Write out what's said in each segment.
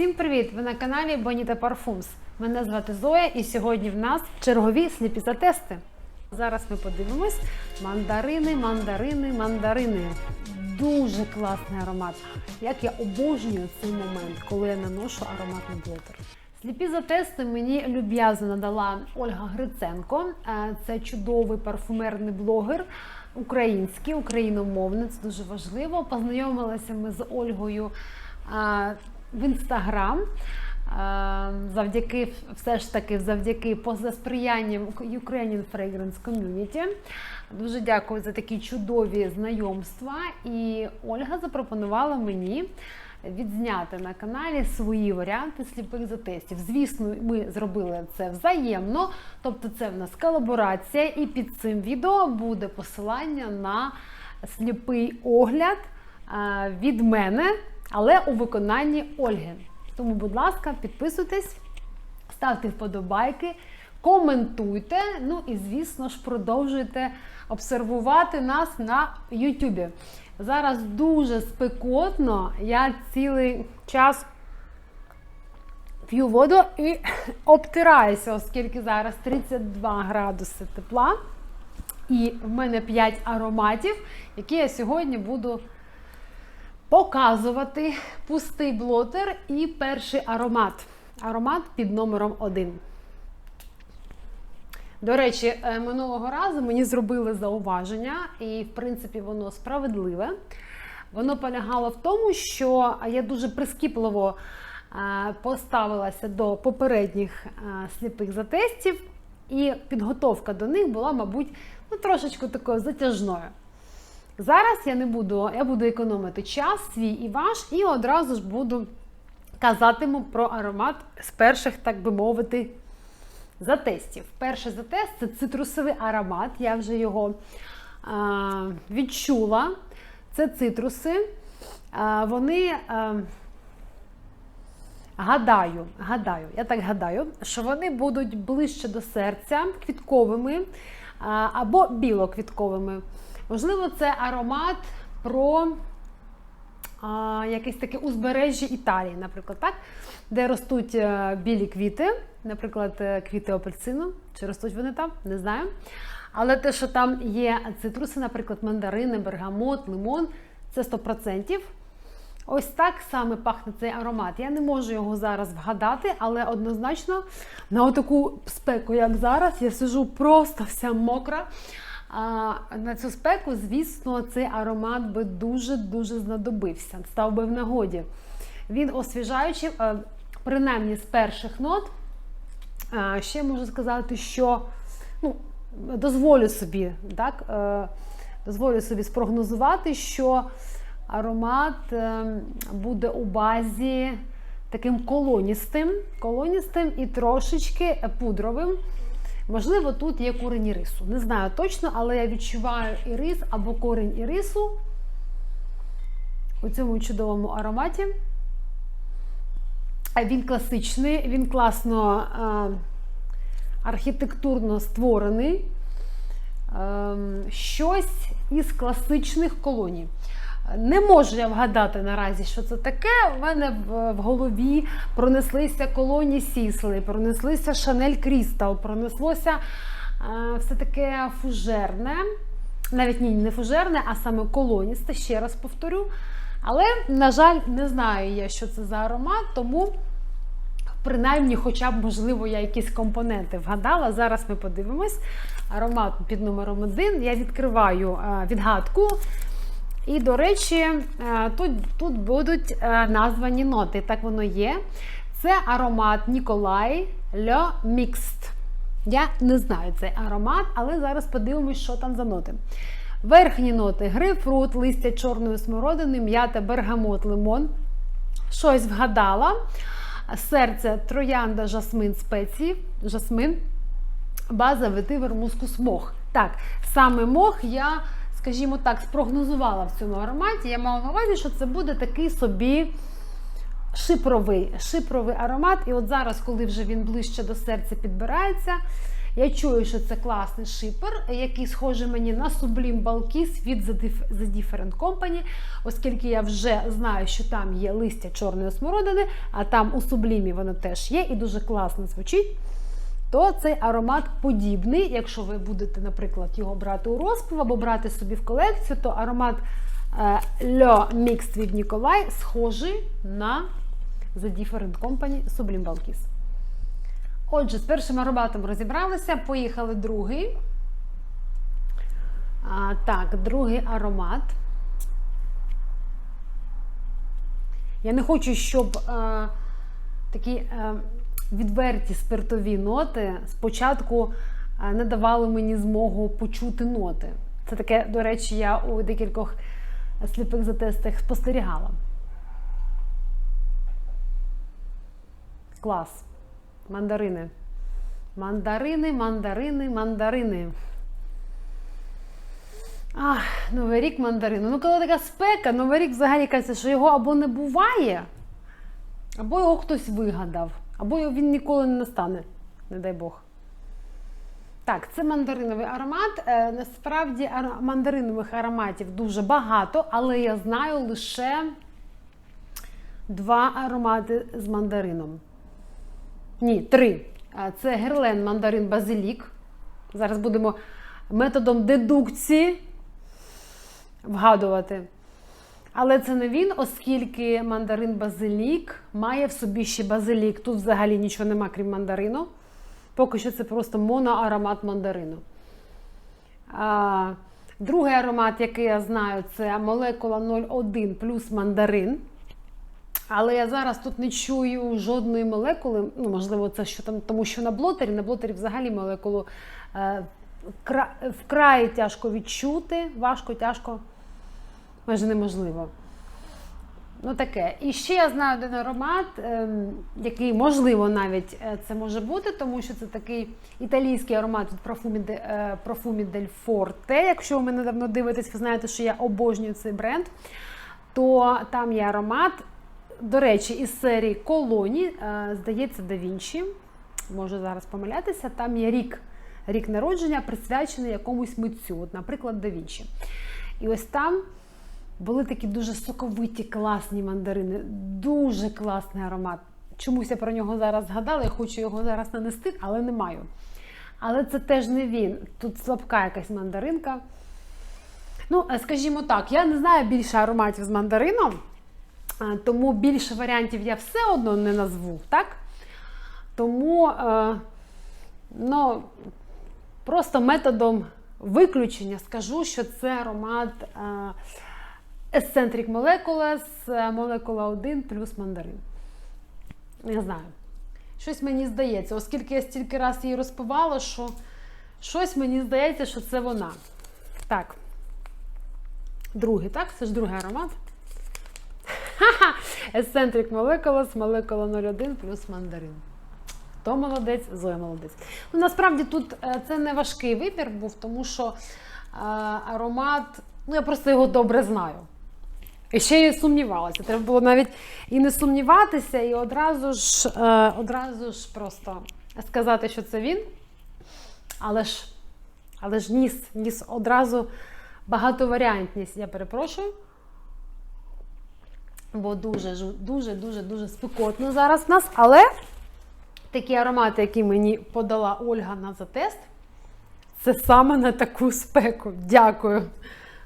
Всім привіт! Ви на каналі Bonita Parfums. Мене звати Зоя, і сьогодні в нас чергові сліпізатести. Зараз ми подивимось мандарини, мандарини, мандарини. Дуже класний аромат. Як я обожнюю цей момент, коли я наношу ароматний блотер. Сліпі затести мені люб'язно надала Ольга Гриценко. Е, Це чудовий парфумерний блогер, український, україномовний. Це дуже важливо. Познайомилися ми з Ольгою е, в інстаграм. Е, Завдяки все ж таки, завдяки поза сприянням Ukrainian Fragrance Community. Дуже дякую за такі чудові знайомства. І Ольга запропонувала мені відзняти на каналі свої варіанти сліпих затестів. Звісно, ми зробили це взаємно, тобто це в нас колаборація, і під цим відео буде посилання на сліпий огляд е, від мене, але у виконанні Ольги. Тому, будь ласка, підписуйтесь, ставте вподобайки, коментуйте. Ну і, звісно ж, продовжуйте обсервувати нас на Ютубі. Зараз дуже спекотно. Я цілий час п'ю воду і обтираюся, оскільки зараз 32 градуси тепла. І в мене 5 ароматів, які я сьогодні буду показувати. Пустий блотер і перший аромат. Аромат під номером 1. До речі, е, минулого разу мені зробили зауваження, і, в принципі, воно справедливе. Воно полягало в тому, що я дуже прискіпливо е, поставилася до попередніх е, сліпих затестів, і підготовка до них була, мабуть, ну, трошечки такою затяжною. Зараз я не буду, я буду економити час свій і ваш, і одразу ж буду казатиму про аромат з перших, так би мовити, затестів. Перший затест це цитрусовий аромат. Я вже його а, відчула. Це цитруси. А, вони. А, Гадаю, гадаю, я так гадаю, що вони будуть ближче до серця квітковими або білоквітковими. Можливо, це аромат про а, якесь таке узбережжя Італії, наприклад, так? де ростуть е, білі квіти, наприклад, е, квіти апельсину. Чи ростуть вони там? Не знаю. Але те, що там є цитруси, наприклад, мандарини, бергамот, лимон, це 100%. Ось так саме пахне цей аромат. Я не можу його зараз вгадати, але однозначно на таку спеку, як зараз, я сижу просто вся мокра. А на цю спеку, звісно, цей аромат би дуже-дуже знадобився, став би в нагоді. Він освіжаючий, е, принаймні з перших нот. Ще можу сказати, що ну, дозволю собі, так, е, дозволю собі спрогнозувати, що аромат е, буде у базі таким колоністим, колоністим і трошечки пудровим. Можливо, тут є корінь ірису. Не знаю точно, але я відчуваю ірис або корінь ірису у цьому чудовому ароматі. Він класичний, він класно е, архітектурно створений. Е, щось із класичних колоній. Не можу я вгадати наразі, що це таке. У мене в, голові пронеслися колоні Сісли, пронеслися Шанель Крістал, пронеслося е, все таке фужерне. Навіть ні, не фужерне, а саме колоністе, ще раз повторю. Але, на жаль, не знаю я, що це за аромат, тому принаймні, хоча б, можливо, я якісь компоненти вгадала. Зараз ми подивимось. Аромат під номером 1. Я відкриваю е, відгадку. І, до речі, е, тут тут будуть е, названі ноти. Так воно є. Це аромат Ніколай Le Mixed. Я не знаю цей аромат, але зараз подивимось, що там за ноти. Верхні ноти: грейпфрут, листя чорної смородини, м'ята, бергамот, лимон. Щось вгадала. Серце, троянда, жасмин, спеції, жасмин, база, ветивер, мускус, мох. Так, саме мох я скажімо так, спрогнозувала в цьому ароматі, я мала на увазі, що це буде такий собі шипровий шипровий аромат. І от зараз, коли вже він ближче до серця підбирається, Я чую, що це класний шипер, який схожий мені на Sublime Balkis від The Different Company, оскільки я вже знаю, що там є листя чорної смородини, а там у Sublime воно теж є і дуже класно звучить. То цей аромат подібний. Якщо ви будете, наприклад, його брати у розпив або брати собі в колекцію, то аромат е, Le Mixed від Ніколай схожий на The Different Company Sublime Balkis. Отже, з першим ароматом розібралися, поїхали другий. А, так, другий аромат. Я не хочу, щоб е, такі е, відверті спиртові ноти спочатку не давали мені змогу почути ноти. Це таке, до речі, я у декількох сліпих затестах спостерігала. Клас. Мандарини. Мандарини, мандарини, мандарини. Ах, Новий рік мандарини. Ну, коли така спека, Новий рік взагалі кажеться, що його або не буває, або його хтось вигадав, або він ніколи не настане, не дай Бог. Так, це мандариновий аромат. Е, насправді мандаринових ароматів дуже багато, але я знаю лише два аромати з мандарином. Ні, три. Це герлен мандарин базилік. Зараз будемо методом дедукції вгадувати. Але це не він, оскільки мандарин базилік має в собі ще базилік. Тут взагалі нічого нема, крім мандарину. Поки що це просто моноаромат мандарину. А, другий аромат, який я знаю, це молекула 01 плюс мандарин. Але я зараз тут не чую жодної молекули. Ну, можливо, це що там, тому що на блотері, на блотері взагалі молекулу е, кра, вкрай тяжко відчути, важко, тяжко, майже неможливо. Ну таке. І ще я знаю один аромат, ем, який, можливо, навіть е, це може бути, тому що це такий італійський аромат від Profumi, е, del Forte. Якщо ви мене давно дивитесь, ви знаєте, що я обожнюю цей бренд, то там є аромат, до речі, із серії Колоні, е, здається, да Вінчі. Можу зараз помилятися, там є рік. Рік народження присвячений якомусь митцю, от, наприклад, да Вінчі. І ось там були такі дуже соковиті, класні мандарини, дуже класний аромат. Чомусь я про нього зараз згадала, я хочу його зараз нанести, але не маю. Але це теж не він. Тут слабка якась мандаринка. Ну, е, скажімо так, я не знаю більше ароматів з мандарином, е, тому більше варіантів я все одно не назву, так? Тому, е, ну, просто методом виключення скажу, що це аромат. Е, Eccentric Molecules, е, молекула 1 плюс мандарин. Не знаю. Щось мені здається, оскільки я стільки раз її розпивала, що щось мені здається, що це вона. Так. Другий, так? Це ж другий аромат. Ха-ха! Eccentric молекула 01 плюс мандарин. Хто молодець, Зоя молодець. Ну, насправді тут е, це не важкий вибір був, тому що е, аромат, ну я просто його добре знаю. І ще я сумнівалася. Треба було навіть і не сумніватися, і одразу ж, е, одразу ж просто сказати, що це він. Але ж, але ж ніс, ніс одразу багатоваріантність, я перепрошую. Бо дуже-дуже-дуже-дуже спекотно зараз в нас. Але такі аромати, які мені подала Ольга на затест, це саме на таку спеку. Дякую.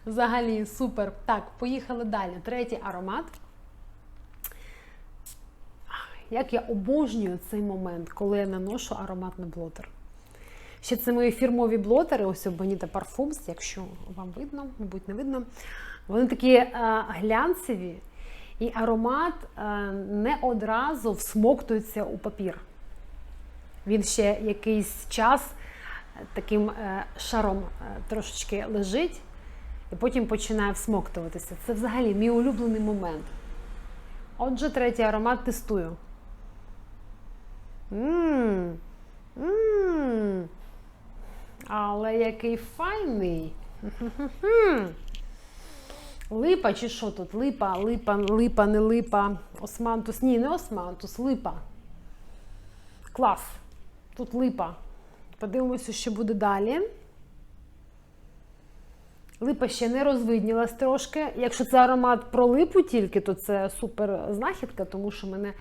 Взагалі, супер. Так, поїхали далі. Третій аромат. Як я обожнюю цей момент, коли я наношу ароматний блотер. Ще це мої фірмові блотери, ось Bonita Parfums, якщо вам видно, мабуть, не видно. Вони такі е, глянцеві, і аромат е, не одразу всмоктується у папір. Він ще якийсь час таким е, шаром трошечки лежить, і потім починає всмоктуватися. Це взагалі мій улюблений момент. Отже, третій аромат тестую. Мм. Мм. Але який файний. Липа чи що тут? Липа, липа, липа, не липа. Османтус. Ні, не османтус, липа. Клас. Тут липа. Подивимося, що буде далі. Липа ще не розвиднілась трошки. Якщо це аромат про липу тільки, то це супер знахідка, тому що мене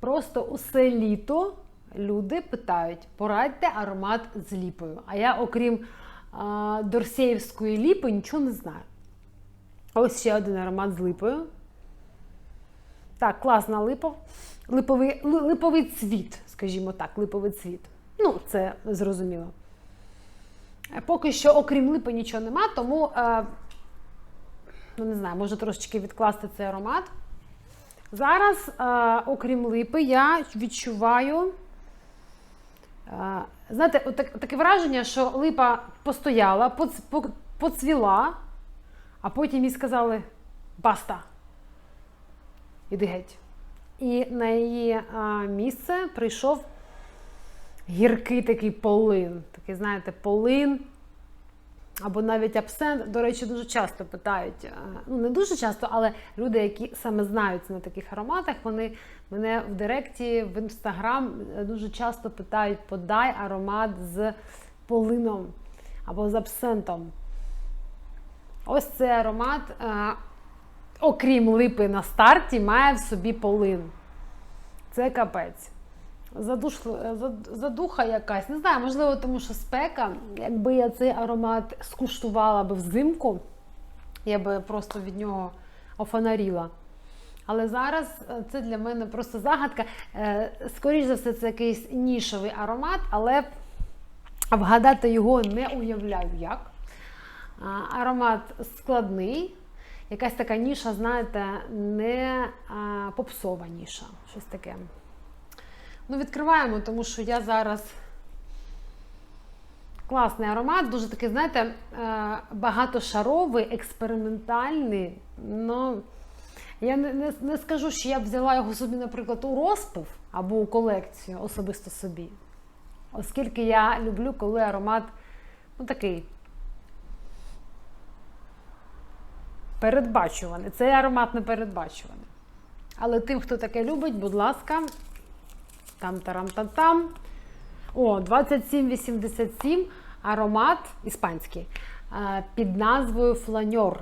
просто усе літо люди питають: порадьте аромат з ліпою. А я, окрім а, Дорсеївської ліпи, нічого не знаю. Ось ще один аромат з липою. Так, класна липа. Липовий, липовий цвіт, скажімо так, липовий цвіт. Ну, це зрозуміло. Е, Поки що, окрім липи, нічого нема, тому, е, ну не знаю, може трошечки відкласти цей аромат. Зараз, е, окрім липи, я відчуваю. Знаєте, таке враження, що липа постояла, поцвіла, а потім їй сказали баста. Іди геть. І на її місце прийшов гіркий такий полин. Такий, знаєте, полин. Або навіть абсент. До речі, дуже часто питають. Ну, не дуже часто, але люди, які саме знаються на таких ароматах, вони мене в Директі, в інстаграм е, дуже часто питають: подай аромат з полином або з абсентом. Ось цей аромат, е, окрім липи на старті, має в собі полин. Це капець. Задуш... Задуха якась. Не знаю, можливо, тому що спека. Якби я цей аромат скуштувала би взимку, я би просто від нього офанаріла. Але зараз е, це для мене просто загадка. Е, Скоріше за все, це якийсь нішовий аромат, але вгадати його не уявляю як. Аромат складний, якась така ніша, знаєте, не попсова ніша. Щось таке. Ну, відкриваємо, тому що я зараз. Класний аромат, дуже такий, знаєте, е, багатошаровий, експериментальний. Ну, я не, не, не скажу, що я б взяла його собі, наприклад, у розпив або у колекцію особисто собі. Оскільки я люблю, коли аромат ну, такий передбачуваний. Цей аромат не передбачуваний. Але тим, хто таке любить, будь ласка, там-тарам-там-там. О, 2787 аромат іспанський е, під назвою фланьор.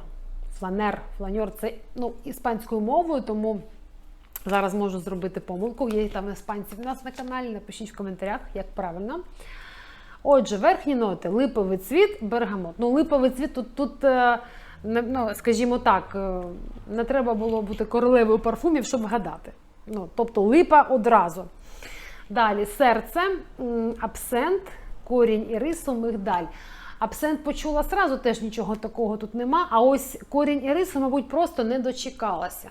Фланер. Фланьор це ну, іспанською мовою, тому зараз можу зробити помилку. Є там іспанці в нас на каналі. Напишіть в коментарях, як правильно. Отже, верхні ноти: липовий цвіт, бергамот. Ну, липовий цвіт тут, тут е, ну, скажімо так, е, не треба було бути королевою парфумів, щоб вгадати. Ну, тобто липа одразу. Далі серце, абсент, корінь ірису, мигдаль. Абсент почула сразу, теж нічого такого тут нема. А ось корінь ірису, мабуть, просто не дочекалася.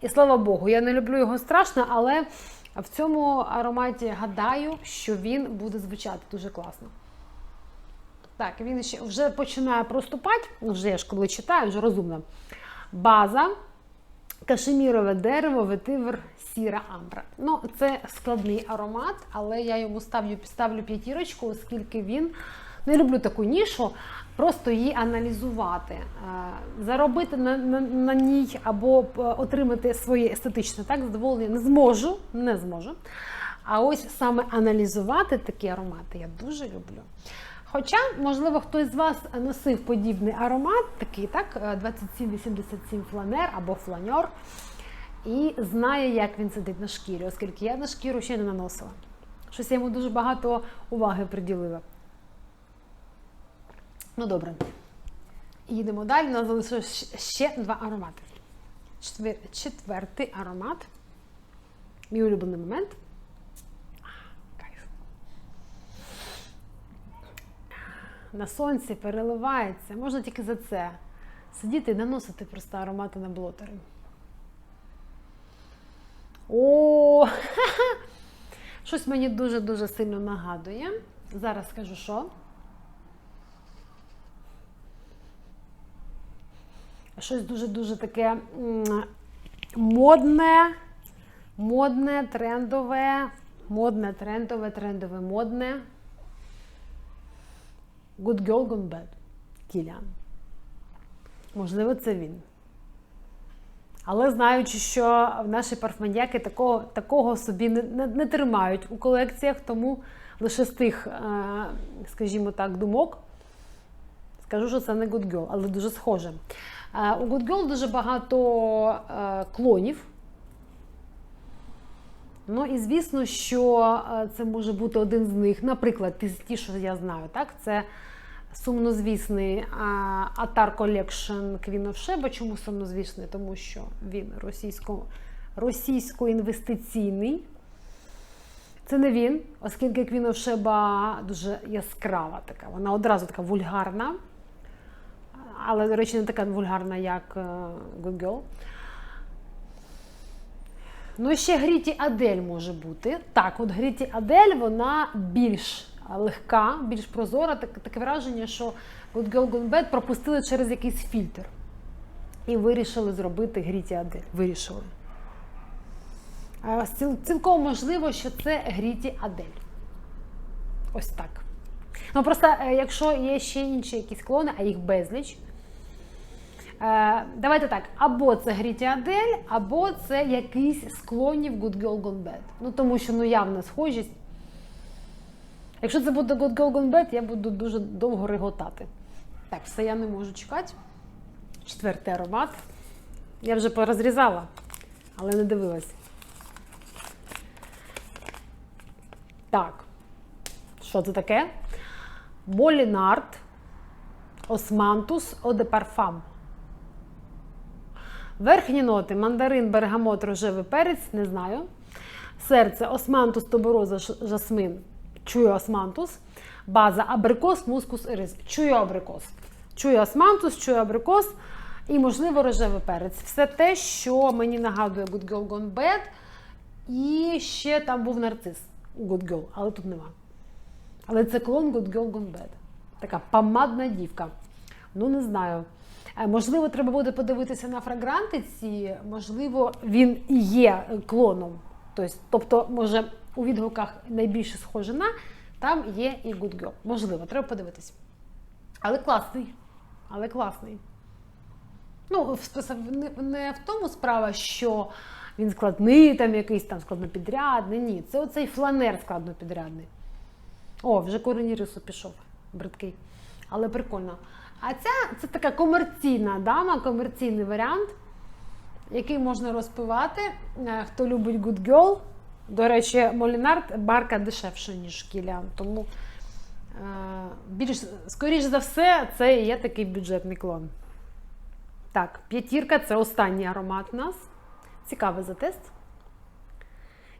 І слава Богу, я не люблю його страшно, але в цьому ароматі гадаю, що він буде звучати дуже класно. Так, він ще вже починає проступати. Вже я ж коли читаю, вже розумно. База, кашемірове дерево, ветивер, сіра амбра. Ну, це складний аромат, але я йому ставлю, ставлю п'ятірочку, оскільки він не люблю таку нішу, просто її аналізувати, е, заробити на, на, на ній або е, отримати своє естетичне так, задоволення не зможу, не зможу. А ось саме аналізувати такі аромати я дуже люблю. Хоча, можливо, хтось з вас носив подібний аромат, такий так, е, 2787 фланер або фланьор, і знає, як він сидить на шкірі, оскільки я на шкіру ще не наносила. Щось я йому дуже багато уваги приділила. Ну добре. Їдемо далі. У нас залишилось ще два аромати. Четвер... Четвертий аромат. Мій улюблений момент. А, Кайф. На сонці переливається. Можна тільки за це. Сидіти і наносити просто аромати на блотери. О! Щось мені дуже-дуже сильно нагадує. Зараз скажу, що. Щось дуже-дуже таке модне, модне, трендове, модне, трендове, трендове, модне. Good Girl Gone Bad. Кілян. Можливо, це він. Але знаючи, що наші парфманьяки такого, такого собі не, не, не тримають у колекціях, тому лише з тих, е, скажімо так, думок скажу, що це не Good Girl, але дуже схоже. Е, У Good Girl дуже багато е, клонів. Ну і звісно, що е, це може бути один з них. Наприклад, ті, що я знаю, так, це сумнозвісний а, Attar Collection of Sheba. Чому сумнозвісний? Тому що він російсько, російсько-інвестиційний. Це не він, оскільки of Sheba дуже яскрава така. Вона одразу така вульгарна. Але, до речі, не така вульгарна, як е, Good Girl. Ну, ще Гріті Адель може бути. Так, от Гріті Адель, вона більш легка, більш прозора. Так, таке враження, що Good Girl Gone Bad пропустили через якийсь фільтр. І вирішили зробити Гріті Адель. Вирішили. Цілком можливо, що це Гріті Адель. Ось так. Ну просто е, якщо є ще інші якісь клони, а їх безліч. Е, давайте так, або це Гріті Адель, або це якийсь з клонів Good Girl Gone Bad. Ну тому що ну явна схожість. Якщо це буде Good Girl Gone Bad, я буду дуже довго реготати. Так, все я не можу чекати. Четвертий аромат. Я вже порозрізала, але не дивилась. Так. Що це таке? Молінард Османтус Оде Парфам. Верхні ноти мандарин, бергамот, рожевий перець, не знаю. Серце османтус, тобороза, жасмин. Чую османтус. База абрикос, мускус, рис. Чую абрикос. Чую османтус, чую абрикос і, можливо, рожевий перець. Все те, що мені нагадує Good Girl Gone Bad. І ще там був нарцис Good Girl, але тут нема. Але це клон Good Girl Gone Bad. Така помадна дівка. Ну, не знаю. Е, Можливо, треба буде подивитися на фрагрантиці, можливо, він і є клоном. Тобто, тобто, може, у відгуках найбільше схоже на, там є і Good Girl. Можливо, треба подивитись. Але класний. Але класний. Ну, не- не в тому справа, що він складний, там якийсь там складнопідрядний. Ні, це оцей фланер складнопідрядний. О, вже корені рису пішов, бридкий. Але прикольно. А ця це така комерційна дама, комерційний варіант, який можна розпивати. Е, Хто любить Good Girl. До речі, Молінард барка дешевша, ніж Кіліан. Тому е, більш, скоріш за все, це є такий бюджетний клон. Так, п'ятірка це останній аромат у нас. Цікавий затест.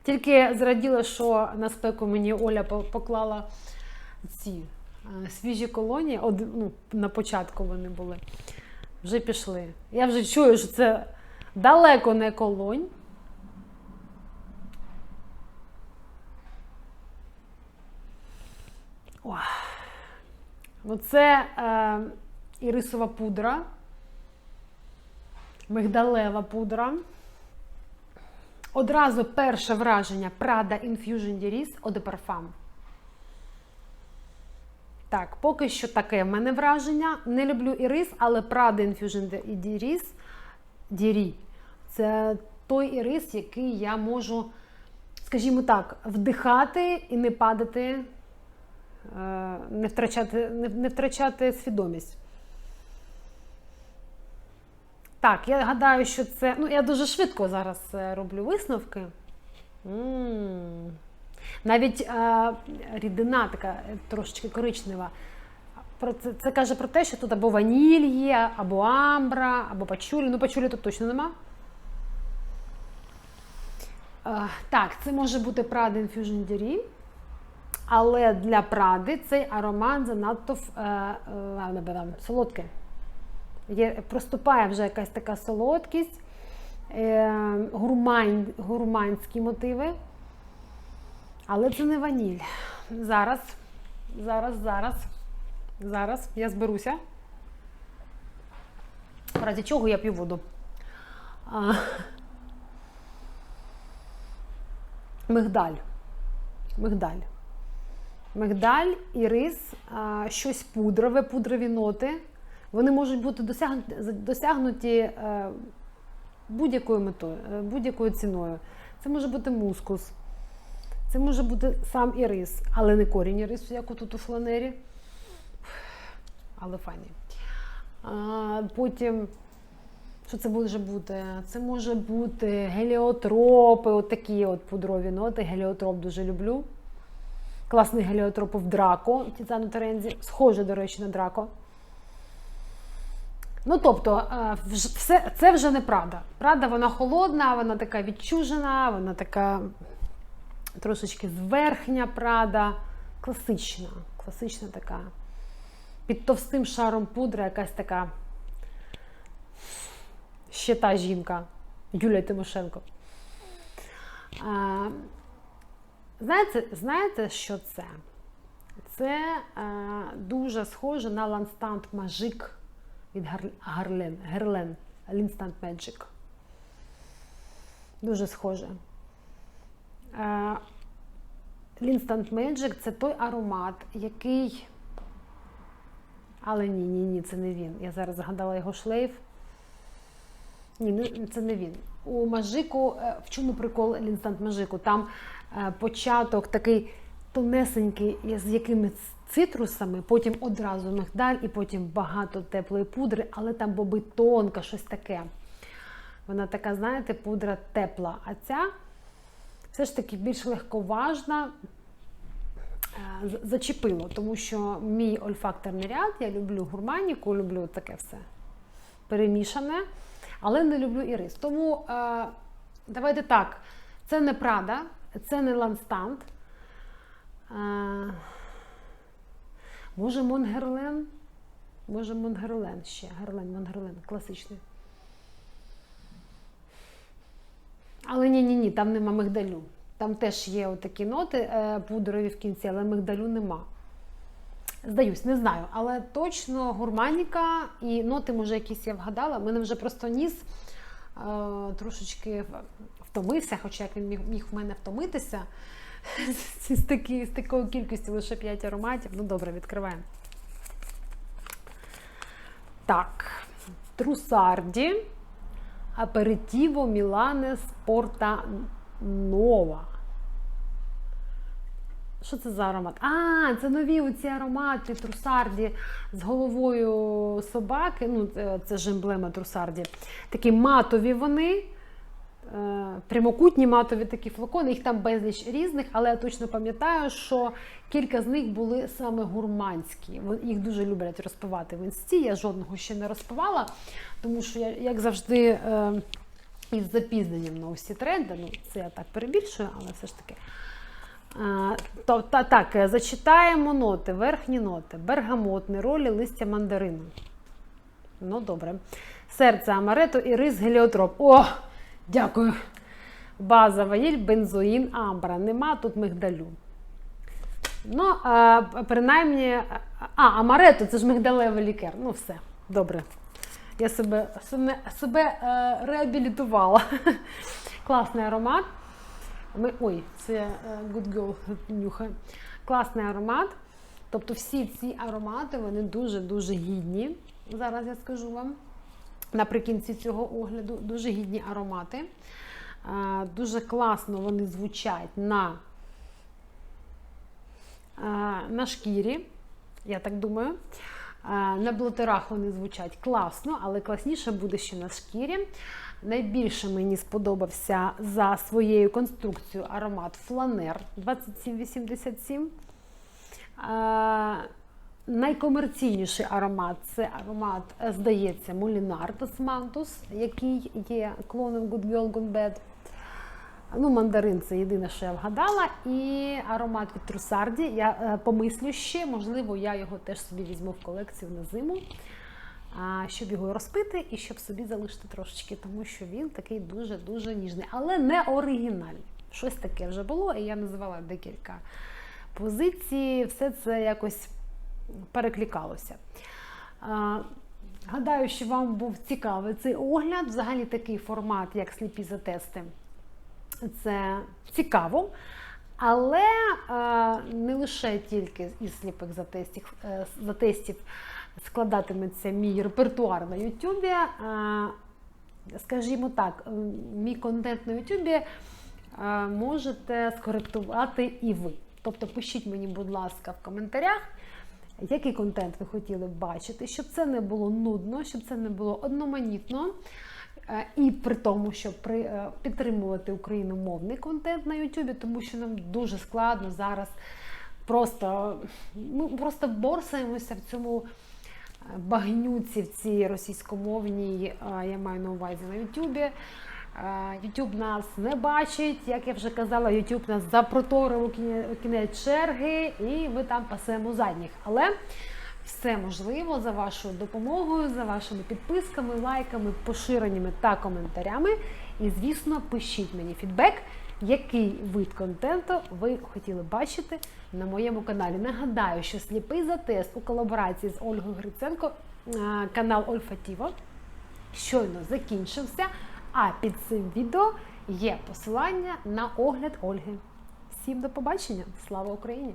Тільки зраділа, що на спеку мені Оля поклала ці свіжі колонії. Од, ну, на початку вони були. Вже пішли. Я вже чую, що це далеко не колонь. Ох. Ну, це е, ірисова пудра, мигдалева пудра. Одразу перше враження Prada Infusion d'Iris Eau de Parfum. Так, поки що таке в мене враження. Не люблю ірис, але Prada Infusion d'Iris d'Iris – це той ірис, який я можу, скажімо так, вдихати і не падати, е, не втрачати, не, втрачати свідомість. Так, я гадаю, що це. Ну, я дуже швидко зараз е, роблю висновки. м Навіть е, рідина така е, трошечки коричнева. Про це, це каже про те, що тут або ваніль є, або амбра, або пачулі. Ну, пачулі тут точно нема. Е, так, це може бути Prada Infusion Dairy. Але для Пради цей аромат занадто е, е, солодкий. Є, проступає вже якась така солодкість, е, гурмань, гурманські мотиви. Але це не ваніль. Зараз, зараз, зараз, зараз я зберуся. В разі чого я п'ю воду. А, мигдаль. Мигдаль. Мигдаль, ірис, а, щось пудрове, пудрові ноти. Вони можуть бути досягнуті, досягнуті е, будь-якою метою, е, будь-якою ціною. Це може бути мускус, це може бути сам ірис, але не корінь ірису, як отут у фланері. Але. А, потім, що це може бути? Це може бути геліотропи, от такі от пудрові ноти. Геліотроп дуже люблю. Класний геліотроп в Драко, Тіцану Терензі. Схоже, до речі, на Драко. Ну, тобто, е, все, це вже не Прада. Прада, вона холодна, вона така відчужена, вона така трошечки зверхня Прада. Класична, класична така. Під товстим шаром пудри якась така ще та жінка Юлія Тимошенко. А, знаєте, знаєте, що це? Це е, дуже схоже на Ланстант Magic від Гарлен, Герлен. Лінстант Magic. Дуже схоже. Е, Лінстант Magic це той аромат, який. Але ні, ні, ні, це не він. Я зараз згадала його шлейф. Ні, це не він. У Мажику, е, в чому прикол Лінстант Мажику? Там е, початок такий тонесенький, з якимись цитрусами, потім одразу мигдаль і потім багато теплої пудри, але там боби тонка, щось таке. Вона така, знаєте, пудра тепла. А ця все ж таки більш легковажна, Е, зачепило, тому що мій ольфакторний ряд, я люблю гурманіку, люблю таке все перемішане, але не люблю ірис. Тому е, давайте так, це не Прада, це не Ланстант. Е, може Монгерлен? Може Монгерлен ще. Герлен, Монгерлен, класичний. Але ні, ні, там нема мигдалю. Там теж є отакі ноти е, пудрові в кінці, але мигдалю нема. Здаюсь, не знаю. Але точно гурманіка і ноти, може, якісь я вгадала. Мене вже просто ніс е, трошечки втомився, хоча як він міг, міг в мене втомитися з, такі, з такою кількістю лише 5 ароматів. Ну, добре, відкриваємо. Так, Трусарді. Аперитіво Мілане Спорта Нова. Що це за аромат? А, це нові оці аромати трусарді з головою собаки. Ну, це- ж емблема трусарді. Такі матові вони. Е, Прямокутні матові такі флакони, їх там безліч різних, але я точно пам'ятаю, що кілька з них були саме гурманські. Їх дуже люблять розпивати в інсті. Я жодного ще не розпивала, тому що я, як завжди, е, із запізненням на усі тренди. Ну, це я так перебільшую, але все ж таки. То, та, так, е, зачитаємо ноти, верхні ноти. Бергамот, неролі, листя мандарину. Ну, добре. Серце амарето і рис геліотроп. О, дякую. База ваніль, бензоїн, амбра. Нема тут мигдалю. Ну, а, принаймні, а, амарето це ж мигдалевий лікер. Ну, все, добре. Я себе, себе, себе е, реабілітувала. Класний аромат. Ми, ой, це е, Good Girl нюхає. Класний аромат. Тобто всі ці аромати вони дуже-дуже гідні. Зараз я скажу вам. Наприкінці цього огляду дуже гідні аромати. Е, Дуже класно вони звучать на, е, на шкірі, я так думаю. Е, На блотерах вони звучать класно, але класніше буде ще на шкірі. Найбільше мені сподобався за своєю конструкцією аромат Фланер 2787. Найкомерційніший аромат це аромат, е, здається, Мулінар Манtus, який є клоном Good Girl Gone Bad. Ну, мандарин це єдине, що я вгадала. І аромат від Трусарді. Я е, помислю ще, можливо, я його теж собі візьму в колекцію на зиму, щоб його розпити і щоб собі залишити трошечки, тому що він такий дуже-дуже ніжний, але не оригінальний. Щось таке вже було, і я називала декілька позицій. Все це якось перекликалося. Гадаю, що вам був цікавий цей огляд. Взагалі такий формат, як сліпі за тести. Це цікаво. Але не лише тільки із сліпих затестів, е, затестів складатиметься мій репертуар на Ютубі. Скажімо так, мій контент на Ютубі е, можете скоректувати і ви. Тобто пишіть мені, будь ласка, в коментарях, який контент ви хотіли бачити, щоб це не було нудно, щоб це не було одноманітно. Е, І при тому, щоб е, підтримувати україномовний контент на Ютубі, тому що нам дуже складно зараз просто ми просто борсаємося в цьому е, багнюці, в цій російськомовній, я маю на увазі на Ютубі. Ютуб нас не бачить, як я вже казала, Ютуб нас запроторив у кінець черги, і ми там пасемо задніх. Але все можливо за вашою допомогою, за вашими підписками, лайками, поширеннями та коментарями. І, звісно, пишіть мені фідбек, який вид контенту ви хотіли бачити на моєму каналі. Нагадаю, що сліпий затест у колаборації з Ольгою Гриценко, канал Ольфатіво, щойно закінчився. А під цим відео є посилання на огляд Ольги. Всім до побачення! Слава Україні!